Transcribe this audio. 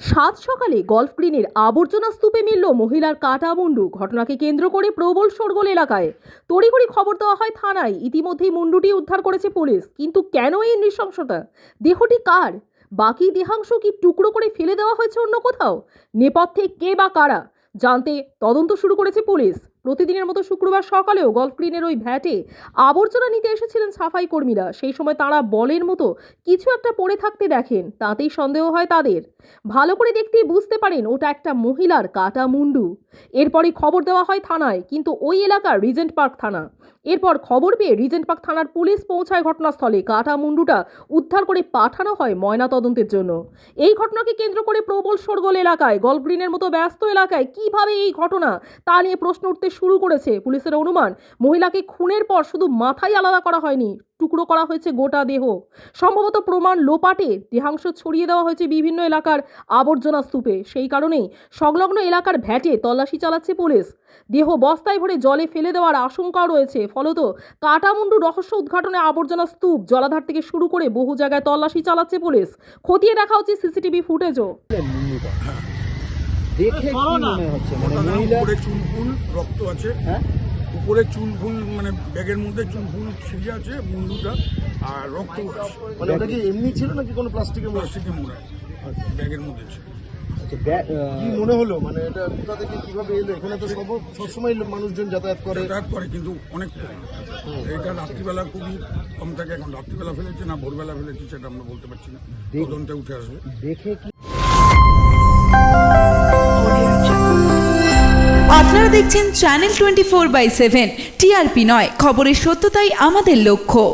সাত সকালে গলফ গ্রিনের আবর্জনা স্তূপে মিলল মহিলার কাটা মুন্ডু। ঘটনাকে কেন্দ্র করে প্রবল সরগোল এলাকায়। তড়িঘড়ি খবর দেওয়া হয় থানায়। ইতিমধ্যেই মুন্ডুটি উদ্ধার করেছে পুলিশ। কিন্তু কেন এই নৃশংসতা? দেহটি কার? বাকি দেহাংশ কি টুকরো করে ফেলে দেওয়া হয়েছে অন্য কোথাও? নেপথ্যে কে বা কারা? জানতে তদন্ত শুরু করেছে পুলিশ। প্রতিদিনের মতো শুক্রবার সকালেও গল্ফ গ্রিনের ওই ভ্যাটে আবর্জনা নিতে এসেছিলেন সাফাই কর্মীরা। সেই সময় তারা বলের মতো কিছু একটা পড়ে থাকতে দেখেন, তাতেই সন্দেহ হয় তাদের। ভালো করে দেখতেই বুঝতে পারেন, ওটা একটা মহিলার কাটা মুন্ডু। এরপরই খবর দেওয়া হয় থানায়, কিন্তু ওই এলাকার রিজেন্ট পার্ক থানা। এরপর খবর পেয়ে রিজেন্ট পার্ক থানার পুলিশ পৌঁছায় ঘটনাস্থলে। কাটা মুন্ডুটা উদ্ধার করে পাঠানো হয় ময়না তদন্তের জন্য। এই ঘটনাকে কেন্দ্র করে প্রবল শোরগোল এলাকায় গল্ফ গ্রিনের মতো ব্যস্ত এলাকায় কীভাবে এই ঘটনা তা নিয়ে প্রশ্ন উঠতে শুরু করেছে পুলিশের অনুমান। মহিলাকে খুনের পর শুধু মাথাই আলাদা করা হয়নি, টুকরো করা হয়েছে গোটা দেহ। সম্ভবত প্রমাণ লোপাটে, দেহাংশ ছড়িয়ে দেওয়া হয়েছে বিভিন্ন এলাকার আবর্জনা স্তূপে। সেই কারণেই সংলগ্ন এলাকার ভ্যাটে তল্লাশি চালাচ্ছে পুলিশ। দেহ বস্তায় ভরে জলে ফেলে দেওয়ার আশঙ্কাও রয়েছে। ফলত কাটামুন্ডু রহস্য উদ্ঘাটনে আবর্জনা স্তূপ জলাধার থেকে শুরু করে বহু জায়গায় তল্লাশি চালাচ্ছে পুলিশ। খতিয়ে দেখা হচ্ছে সিসিটিভি ফুটেজও। দেখে মনে হচ্ছে? মানে মহিলা উপরে চুল ফুল রক্ত আছে। হ্যাঁ? উপরে চুল ফুল মানে ব্যাগের মধ্যে চুল ফুল ছিঁড়ে আছে মুন্ডুটা আর রক্ত মানে ওটা কি এমনি ছিল নাকি কোনো প্লাস্টিকের মধ্যে প্লাস্টিকে মোড়া ব্যাগের মধ্যে ছিল। আচ্ছা কি মনে হলো? মানে এটা কোথা থেকে কীভাবে এলো? এখানে তো সব সবসময় মানুষজন যাতায়াত করে। যাতায়াত করে কিন্তু অনেক এটা রাত্রিবেলা খুবই কম থাকে। এখন রাত্রিবেলা ফেলেছে না ভোরবেলা ফেলেছে সেটা আমরা বলতে পারছি না। তদন্তে উঠে আসবে। দেখে আপনারা দেখছেন channel twenty four by seven TRP নয়। খবরের সত্যতাই আমাদের লক্ষ্য।